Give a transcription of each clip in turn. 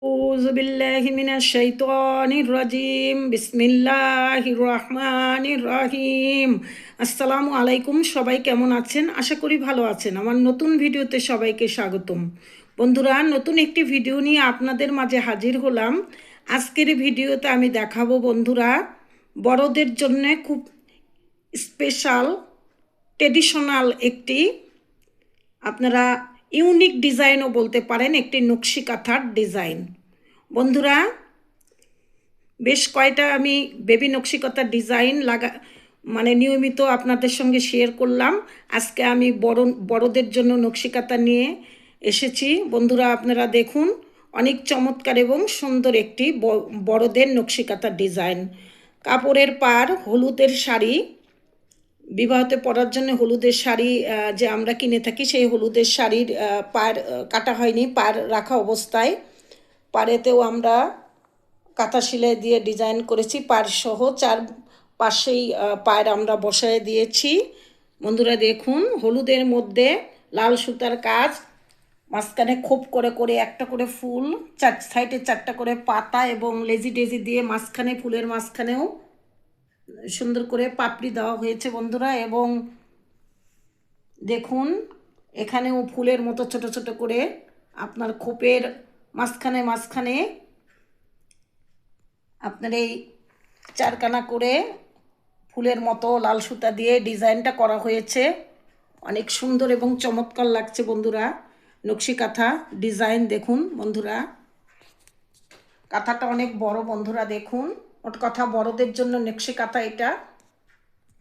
أعوذ بالله من الشيطان الرجيم بسم الله الرحمن الرحيم আসসালামু আলাইকুম সবাই কেমন আছেন আশা করি ভালো আছেন আমার নতুন ভিডিওতে সবাইকে স্বাগতম বন্ধুরা নতুন একটি ভিডিও নিয়ে আপনাদের মাঝে হাজির হলাম আজকের ভিডিওতে আমি দেখাবো বন্ধুরা বড়দের জন্য খুব স্পেশাল ট্রেডিশনাল একটি আপনারা ইউনিক ডিজাইনও বলতে পারেন, একটি নকশি কাঁথার ডিজাইন। বন্ধুরা, বেশ কয়টা আমি বেবি নকশি কাঁথার ডিজাইন লাগা মানে নিয়মিত আপনাদের সঙ্গে শেয়ার করলাম। আজকে আমি বড় বড়দের জন্য নকশি কাঁথা নিয়ে এসেছি। বন্ধুরা, আপনারা দেখুন, অনেক চমৎকার এবং সুন্দর একটি বড়দের নকশি কাঁথার ডিজাইন। কাপড়ের পার হলুদের শাড়ি বিবাহতে পরার জন্য হলুদের শাড়ি যে আমরা কিনে থাকি সেই হলুদের শাড়ির পার কাটা হয়নি, পার রাখা অবস্থায়। পাড়েতেও আমরা কাঁথা সেলাই দিয়ে ডিজাইন করেছি, পার সহ চার পাশেই পায়ের আমরা বসায় দিয়েছি। বন্ধুরা দেখুন, হলুদের মধ্যে লাল সুতার কাজ, মাঝখানে খোপ করে করে একটা করে ফুল, চার সাইডে চারটা করে পাতা এবং লেজি ডেজি দিয়ে মাঝখানে, ফুলের মাঝখানেও সুন্দর করে পাপড়ি দেওয়া হয়েছে বন্ধুরা এবং দেখুন এখানেও ফুলের মতো ছোট ছোট করে আপনার খোপের মাঝখানে মাঝখানে আপনার এই চারকানা করে ফুলের মতো লাল সুতা দিয়ে ডিজাইনটা করা হয়েছে। অনেক সুন্দর এবং চমৎকার লাগছে বন্ধুরা। নকশি কাঁথা ডিজাইন দেখুন বন্ধুরা। কাঁথাটা অনেক বড় বন্ধুরা দেখুন। ওট কথা বড়দের জন্য নকশি কাঁথা এটা।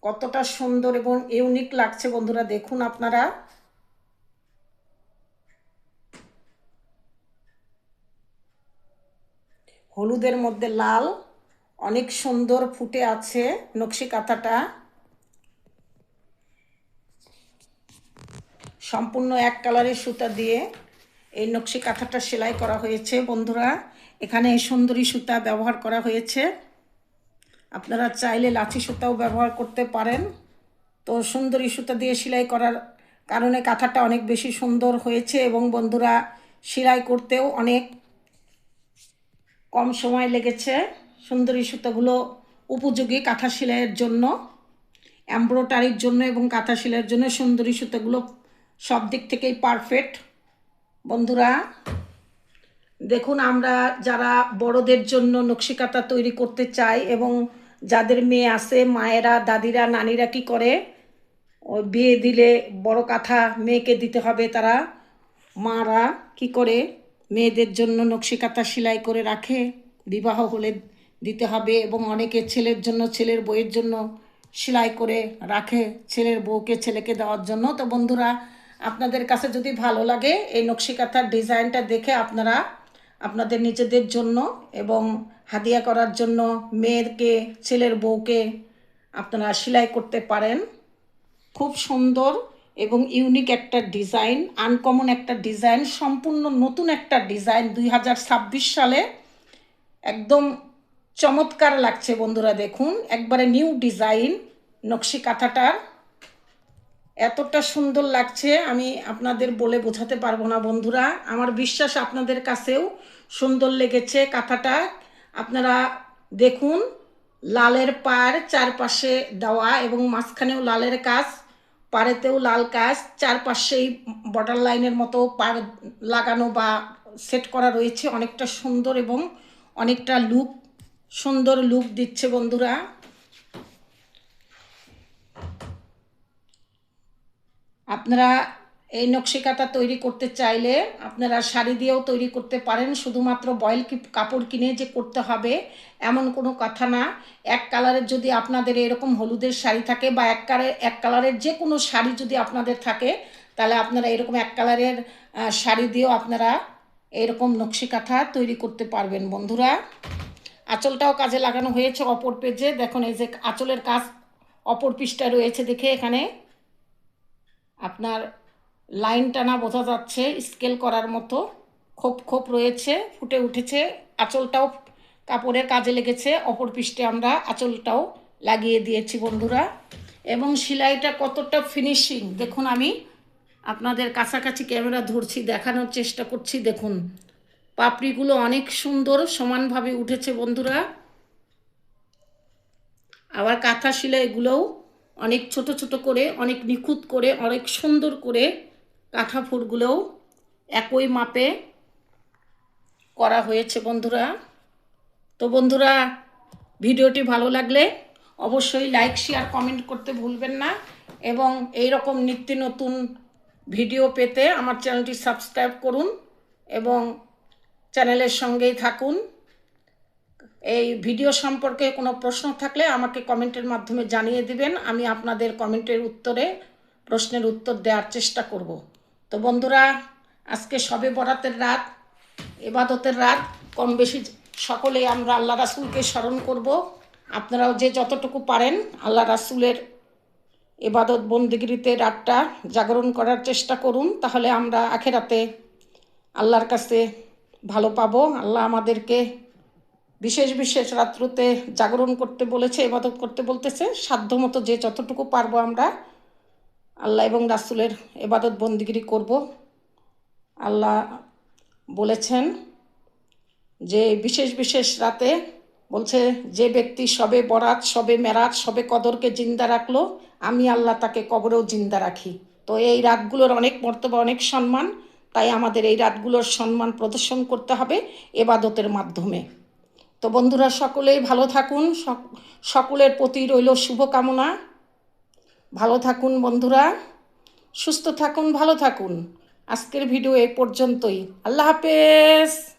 কতটা সুন্দর এবং ইউনিক লাগছে বন্ধুরা, দেখুন আপনারা। হলুদের মধ্যে লাল, অনেক সুন্দর ফুটে আছে নকশি কাঁথাটা সম্পূর্ণ এক কালারের সুতা দিয়ে এই নকশি কাঁথাটা সেলাই করা হয়েছে বন্ধুরা। এখানে সুন্দরী সুতা ব্যবহার করা হয়েছে। আপনারা চাইলে লাচি সুতাও ব্যবহার করতে পারেন। তো সুন্দরী সুতা দিয়ে সেলাই করার কারণে কাঁথাটা অনেক বেশি সুন্দর হয়েছে এবং বন্ধুরা সেলাই করতেও অনেক কম সময় লেগেছে সুন্দরী সুতাগুলো উপযোগী কাঁথা সেলাইয়ের জন্য, এমব্রয়ডারির জন্য এবং কাঁথা সেলাইয়ের জন্য সুন্দরী সুতাগুলো সব দিক থেকেই পারফেক্ট। বন্ধুরা, দেখুন আমরা যারা বড়দের জন্য নকশিকাতা তৈরি করতে চাই এবং যাদের মেয়ে আছে, মায়েরা, দাদিরা, নানিরা কি করে? ও বিয়ে দিলে বড় কাঁথা মেয়েকে দিতে হবে তারা। মারা কি করে? মেয়েদের জন্য নকশি সেলাই করে রাখে, বিবাহ হলে দিতে হবে এবং অনেকে ছেলের জন্য, ছেলের বইয়ের জন্য সেলাই করে রাখে। ছেলের বউকে ছেলেকে দেওয়ার জন্য। তো বন্ধুরা, আপনাদের কাছে যদি ভালো লাগে এই নকশি কাঁথার ডিজাইনটা দেখে আপনারা আপনাদের নিজেদের জন্য এবং হাদিয়া করার জন্য মেয়েরকে ছেলের বউকে আপনারা সেলাই করতে পারেন। খুব সুন্দর এবং ইউনিক একটা ডিজাইন আনকমন একটা ডিজাইন সম্পূর্ণ নতুন একটা ডিজাইন দুই হাজার ছাব্বিশ সালে। একদম চমৎকার লাগছে বন্ধুরা, দেখুন। একবারে নিউ ডিজাইন নকশি কাঁথাটার। এতটা সুন্দর লাগছে, আমি আপনাদের বলে বোঝাতে পারব না বন্ধুরা। আমার বিশ্বাস আপনাদের কাছেও সুন্দর লেগেছে কাঁথাটা। আপনারা দেখুন, লালের পার চারপাশে দেওয়া এবং মাঝখানেও লালের কাজ, পাড়েতেও লাল কাজ, চারপাশেই বর্ডার লাইনের মতো পার লাগানো বা সেট করা রয়েছে। অনেকটা সুন্দর এবং অনেকটা লুক, সুন্দর লুক দিচ্ছে বন্ধুরা। আপনারা এই নকশিকাতা তৈরি করতে চাইলে আপনারা শাড়ি দিয়েও তৈরি করতে পারেন। শুধুমাত্র বয়েল কাপড় কিনে যে করতে হবে, এমন কোনো কথা না। এক কালারের যদি আপনাদের এরকম হলুদের শাড়ি থাকে বা এক কালারের এক কালারের যে কোনো শাড়ি যদি আপনাদের থাকে, তাহলে আপনারা এরকম এক কালারের শাড়ি দিয়েও আপনারা এরকম নকশিকাথা তৈরি করতে পারবেন। বন্ধুরা, আঁচলটাও কাজে লাগানো হয়েছে অপর পেজে। দেখুন, এই যে আঁচলের কাজ অপর পৃষ্ঠা রয়েছে দেখে এখানে। আপনার লাইন টানা বোঝা যাচ্ছে স্কেল করার মতো। খোপ খোপ রয়েছে, ফুটে উঠেছে, আঁচলটাও কাপড়ের কাজে লেগেছে, অপর পৃষ্ঠে আমরা আঁচলটাও লাগিয়ে দিয়েছি বন্ধুরা। এবং সেলাইটা কতটা ফিনিশিং দেখুন আমি আপনাদের কাছাকাছি ক্যামেরা ধরছি, দেখানোর চেষ্টা করছি, দেখুন। পাপড়িগুলো অনেক সুন্দর, সমানভাবে উঠেছে বন্ধুরা। আবার কাঁথা সেলাইগুলোও অনেক ছোট ছোট করে, অনেক নিখুঁত করে, অনেক সুন্দর করে কাঁথা ফুলগুলোও একই মাপে করা হয়েছে বন্ধুরা। তো বন্ধুরা, ভিডিওটি ভালো লাগলে অবশ্যই লাইক, শেয়ার, কমেন্ট করতে ভুলবেন না এবং এই রকম নিত্য নতুন ভিডিও পেতে আমার চ্যানেলটি সাবস্ক্রাইব করুন এবং চ্যানেলের সঙ্গেই থাকুন। এই ভিডিও সম্পর্কে কোনো প্রশ্ন থাকলে আমাকে কমেন্টের মাধ্যমে জানিয়ে দিবেন। আমি আপনাদের কমেন্টের উত্তরে প্রশ্নের উত্তর দেওয়ার চেষ্টা করব। তো বন্ধুরা, আজকে সবে বরাতের রাত, এবাদতের রাত। কম বেশি সকলেই আমরা আল্লাহ রাসুলকে স্মরণ করব। আপনারাও যে যতটুকু পারেন আল্লাহ রাসুলের এবাদত বন্দিগিরিতে রাতটা জাগরণ করার চেষ্টা করুন। তাহলে আমরা আখেরাতে আল্লাহর কাছে ভালো পাবো। আল্লাহ আমাদেরকে বিশেষ বিশেষ রাত্রতে জাগরণ করতে বলেছে এবাদত করতে বলতেছে। সাধ্যমতো যে যতটুকু পারব আমরা আল্লাহ এবং রাসুলের এবাদত বন্দিগিরি করব। আল্লাহ বলেছেন যে বিশেষ বিশেষ রাতে বলছে, যে ব্যক্তি সবে বরাত, সবে মেরাত, সবে কদরকে জিন্দা রাখল, আমি আল্লাহ তাকে কবরেও জিন্দা রাখি। তো এই রাতগুলোর অনেক মর্তবা, অনেক সম্মান, তাই আমাদের এই রাতগুলোর সম্মান প্রদর্শন করতে হবে এবাদতের মাধ্যমে। তো বন্ধুরা, সকলেই ভালো থাকুন। সক- সকলের প্রতি রইল শুভকামনা। ভালো থাকুন বন্ধুরা, সুস্থ থাকুন, ভালো থাকুন। আজকের ভিডিও এ পর্যন্তই। আল্লাহ হাফেজ।